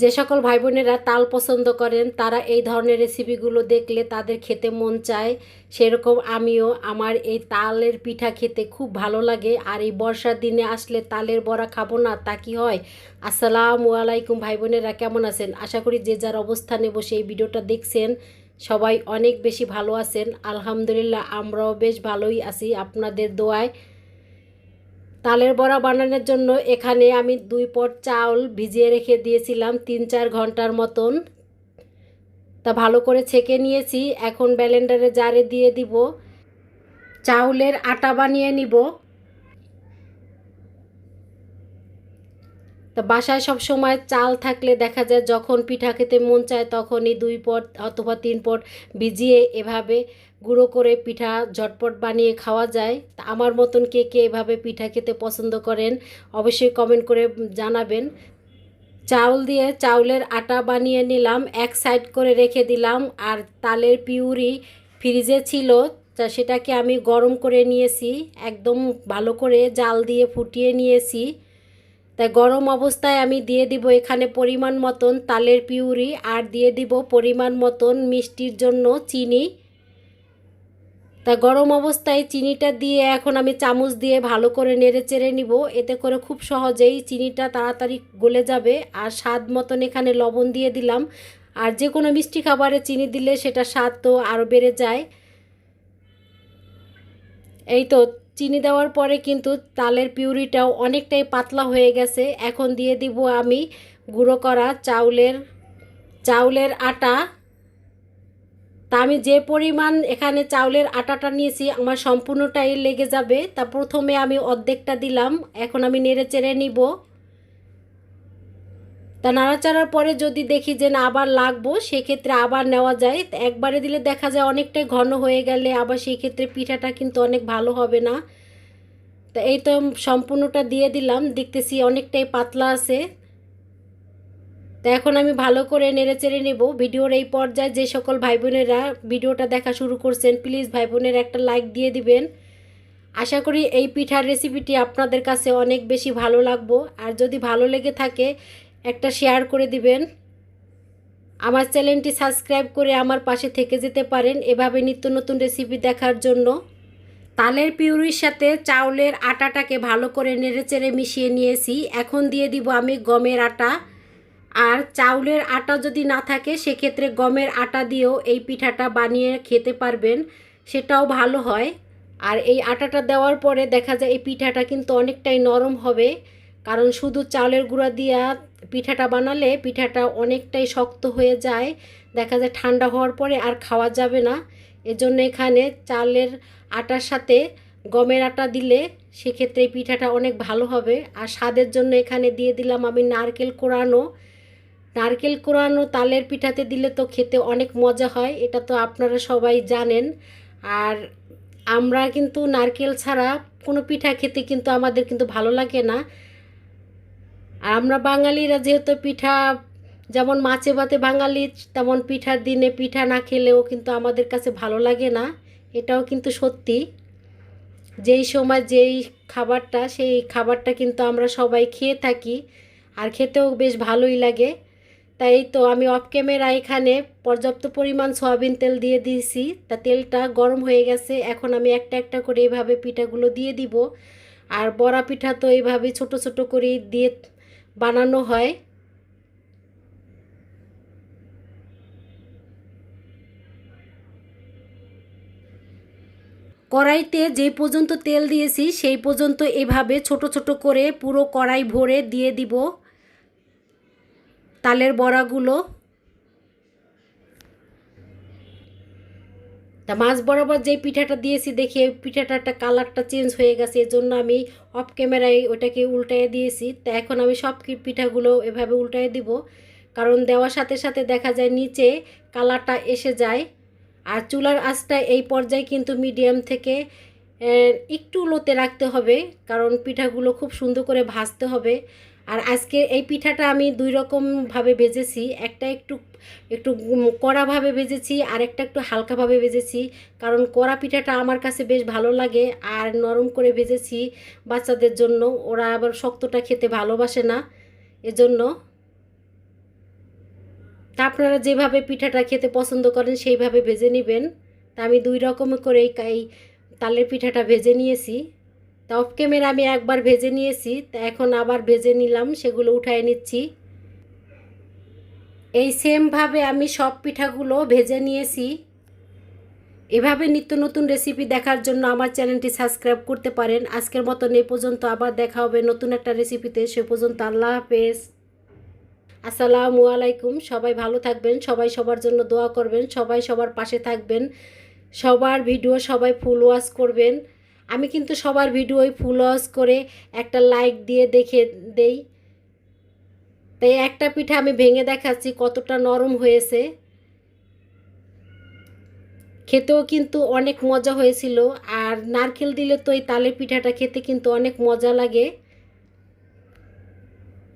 যে সকল ভাই বোনেরা তাল পছন্দ করেন, তারা এই ধরনের রেসিপিগুলো দেখলে তাদের খেতে মন চায়। সেরকম আমিও আমার এই তালের পিঠা খেতে খুব ভালো লাগে। আর এই বর্ষার দিনে আসলে তালের বড়া খাব না, তা কি হয়? আসসালামু আলাইকুম ভাই বোনেরা কেমন আছেন? আশা করি যে যার অবস্থানে বসে এই ভিডিওটা দেখছেন, সবাই অনেক বেশি ভালো আছেন। আলহামদুলিল্লাহ আমরাও বেশ ভালোই আছি আপনাদের দোয়ায়। তালের বড়া বানানোর জন্য এখানে আমি দুই পট চাউল ভিজিয়ে রেখে দিয়েছিলাম তিন চার ঘণ্টার মতন। তা ভালো করে ছেঁকে নিয়েছি। এখন ব্যালেন্ডারে জারে দিয়ে দিব। চাউলের আটা বানিয়ে নিব। তা বাসায় সব সময় চাল থাকলে দেখা যায় যখন পিঠা খেতে মন চায় তখনই দুই পট অথবা তিন পট ভিজিয়ে এভাবে গুঁড়ো করে পিঠা ঝটপট বানিয়ে খাওয়া যায়। তা আমার মতন কে কে এভাবে পিঠা খেতে পছন্দ করেন অবশ্যই কমেন্ট করে জানাবেন। চাউল দিয়ে চাউলের আটা বানিয়ে নিলাম, এক সাইড করে রেখে দিলাম আর তালের পিউরি ফ্রিজে ছিল, তা সেটাকে আমি গরম করে নিয়েছি, একদম ভালো করে জাল দিয়ে ফুটিয়ে নিয়েছি। তাই গরম অবস্থায় আমি দিয়ে দিব এখানে পরিমাণ মতন তালের পিউরি আর দিয়ে দিব পরিমাণ মতন মিষ্টির জন্য চিনি। তা গরম অবস্থায় চিনিটা দিয়ে এখন আমি চামচ দিয়ে ভালো করে নেড়ে চেড়ে নিব। এতে করে খুব সহজেই চিনিটা তাড়াতাড়ি গলে যাবে আর স্বাদ মতন এখানে লবণ দিয়ে দিলাম। আর যে কোনো মিষ্টি খাবারে চিনি দিলে সেটা স্বাদ তো আরও বেড়ে যায়। এই তো চিনি দেওয়ার পরে কিন্তু তালের পিউরিটাও অনেকটাই পাতলা হয়ে গেছে। এখন দিয়ে দিব আমি গুঁড়ো করা চাউলের চাউলের আটা। তা আমি যে পরিমাণ এখানে চাউলের আটাটা নিয়েছি, আমার সম্পূর্ণটাই লেগে যাবে। তা প্রথমে আমি অর্ধেকটা দিলাম। এখন আমি নেড়ে চেড়ে নিব। তা নাড়াচাড়ার পরে যদি দেখি যে না, আবার লাগবো, সেক্ষেত্রে আবার নেওয়া যায়। একবারে দিলে দেখা যায় অনেকটাই ঘন হয়ে গেলে আবার সেই ক্ষেত্রে পিঠাটা কিন্তু অনেক ভালো হবে না। তা এই তো সম্পূর্ণটা দিয়ে দিলাম, দেখতেছি অনেকটাই পাতলা আছে। তা এখন আমি ভালো করে নেড়ে চেড়ে নেব। ভিডিওর এই পর্যায়ে যে সকল ভাই বোনেরা ভিডিওটা দেখা শুরু করছেন, প্লিজ ভাই বোনের একটা লাইক দিয়ে দিবেন। আশা করি এই পিঠার রেসিপিটি আপনাদের কাছে অনেক বেশি ভালো লাগবো। আর যদি ভালো লেগে থাকে একটা শেয়ার করে দিবেন। আমার চ্যানেলটি সাবস্ক্রাইব করে আমার পাশে থেকে যেতে পারেন। এভাবে নিত্য নতুন রেসিপি দেখার জন্য। তালের পিউরির সাথে চাউলের আটাটাকে ভালো করে নেড়েচেড়ে মিশিয়ে নিয়েছি। এখন দিয়ে দিব আমি গমের আটা। আর চাউলের আটা যদি না থাকে, সেক্ষেত্রে গমের আটা দিয়েও এই পিঠাটা বানিয়ে খেতে পারবেন। সেটাও ভালো হয়। আর এই আটাটা দেওয়ার পরে দেখা যায় এই পিঠাটা কিন্তু অনেকটাই নরম হবে। কারণ শুধু চাউলের গুঁড়া দিয়া পিঠাটা বানালে পিঠাটা অনেকটাই শক্ত হয়ে যায়, দেখা যায় ঠান্ডা হওয়ার পরে আর খাওয়া যাবে না। এজন্য এখানে চালের আটার সাথে গমের আটা দিলে সেক্ষেত্রে পিঠাটা অনেক ভালো হবে। আর স্বাদের জন্য এখানে দিয়ে দিলাম আমি নারকেল কোরানো। নারকেল কোরানো তালের পিঠাতে দিলে তো খেতে অনেক মজা হয়, এটা তো আপনারা সবাই জানেন। আর আমরা কিন্তু নারকেল ছাড়া কোনো পিঠা খেতে কিন্তু আমাদের কিন্তু ভালো লাগে না। আর আমরা বাঙালিরা যেহেতু পিঠা, যেমন মাছে ভাতে বাঙালি, তেমন পিঠার দিনে পিঠা না খেলেও কিন্তু আমাদের কাছে ভালো লাগে না। এটাও কিন্তু সত্যি। যেই সময় যেই খাবারটা, সেই খাবারটা কিন্তু আমরা সবাই খেয়ে থাকি আর খেতেও বেশ ভালোই লাগে। তাই তো আমি অফ ক্যামেরা এখানে পর্যাপ্ত পরিমাণ সয়াবিন তেল দিয়ে দিয়েছি। তা তেলটা গরম হয়ে গেছে, এখন আমি একটা একটা করে এইভাবে পিঠাগুলো দিয়ে দিব। আর বড়া পিঠা তো এইভাবে ছোট ছোট করে দিয়ে বানানো হয়। কড়াইতে যে পর্যন্ত তেল দিয়েছি, সেই পর্যন্ত এভাবে ছোট ছোট করে পুরো কড়াই ভরে দিয়ে দিব। তালের বড়াগুলো তা মাছ বরাবর যে পিঠাটা দিয়েছি, দেখে পিঠাটা একটা কালারটা চেঞ্জ হয়ে গেছে, এজন্য আমি অফ ক্যামেরায় ওটাকে উল্টায় দিয়েছি। তা এখন আমি সব পিঠাগুলো এভাবে উল্টায় দিব, কারণ দেওয়ার সাথে সাথে দেখা যায় নিচে কালারটা এসে যায়। আর চুলার আঁচটা এই পর্যায়ে কিন্তু মিডিয়াম থেকে একটু লোতে রাখতে হবে, কারণ পিঠাগুলো খুব সুন্দর করে ভাজতে হবে। আর আজকে এই পিঠাটা আমি দুই রকমভাবে ভেজেছি। একটা একটু একটু কড়াভাবে ভেজেছি, আর একটা একটু হালকাভাবে ভেজেছি। কারণ কড়া পিঠাটা আমার কাছে বেশ ভালো লাগে, আর নরম করে ভেজেছি বাচ্চাদের জন্য। ওরা আবার শক্তটা খেতে ভালোবাসে না, এজন্য। তা আপনারা যেভাবে পিঠাটা খেতে পছন্দ করেন, সেইভাবে ভেজে নেবেন। তা আমি দুই রকম করে এই তালের পিঠাটা ভেজে নিয়েছি। তা অফ ক্যামেরা আমি একবার ভেজে নিয়েছি, তা এখন আবার ভেজে নিলাম, সেগুলো উঠায় নিচ্ছি। এই সেমভাবে আমি সব পিঠাগুলো ভেজে নিয়েছি। এভাবে নিত্য নতুন রেসিপি দেখার জন্য আমার চ্যানেলটি সাবস্ক্রাইব করতে পারেন। আজকের মতন এ পর্যন্ত আবার দেখা হবে নতুন একটা রেসিপিতে সে পর্যন্ত আল্লাহ হাফেজ। আসসালামু আলাইকুম। সবাই ভালো থাকবেন, সবাই সবার জন্য দোয়া করবেন, সবাই সবার পাশে থাকবেন, সবার ভিডিও সবাই ফুল ওয়াশ করবেন। আমি কিন্তু সবার ভিডিওই ফুল ওয়াশ করে একটা লাইক দিয়ে দেখে দেই। তাই একটা পিঠা আমি ভেঙে দেখাচ্ছি কতটা নরম হয়েছে। খেতেও কিন্তু অনেক মজা হয়েছিল। আর নারকেল দিলে তো এই তালের পিঠাটা খেতে কিন্তু অনেক মজা লাগে।